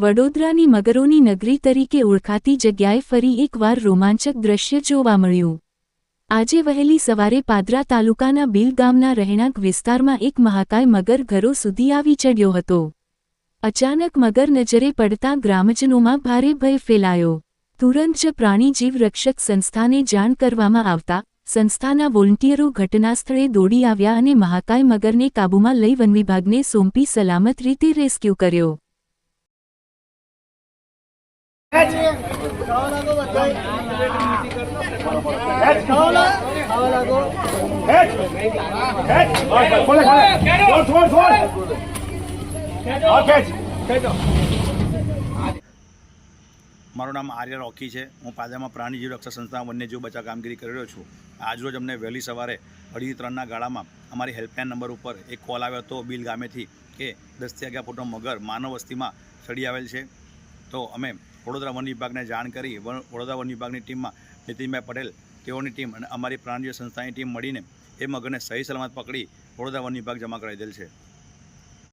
વડોદરાની મગરોની નગરી તરીકે ઓળખાતી જગ્યાએ ફરી એકવાર રોમાંચક દ્રશ્ય જોવા મળ્યું. આજે વહેલી સવારે પાદરા તાલુકાના બિલ ગામના રહેણાંક વિસ્તારમાં એક મહાકાય મગર ઘરો સુધી આવી ચડ્યો હતો. અચાનક મગર નજરે પડતા ગ્રામજનોમાં ભારે ભય ફેલાયો. તુરંત જ પ્રાણીજીવ રક્ષક સંસ્થાને જાણ કરવામાં આવતા, સંસ્થાના વોલન્ટિયરો ઘટનાસ્થળે દોડી આવ્યા અને મહાકાય મગરને કાબૂમાં લઈ વનવિભાગને સોંપી સલામત રીતે રેસ્ક્યુ કર્યો. મારું નામ આર્ય રોકી છે. હું પાદામાં પ્રાણીજીવ રક્ષા સંસ્થા વન્યજીવ બચાવ કામગીરી કરી રહ્યો છું. આજરોજ અમને વહેલી સવારે અઢી ત્રણના ગાળામાં અમારી હેલ્પલાઇન નંબર ઉપર એક કોલ આવ્યો હતો બિલ ગામેથી કે દસથી અગિયાર ફૂટનો મગર માનવ વસ્તીમાં ચડી આવેલ છે. તો અમે વડોદરા વન વિભાગને જાણ કરી વડોદરા વન વિભાગની ટીમમાં નીતિનભાઈ પટેલ, તેઓની ટીમ અને અમારી પ્રાણીજીવ સંસ્થાની ટીમ મળીને એ મગરને સહી સલામત પકડી વડોદરા વન વિભાગ જમા કરાવી દેલ છે.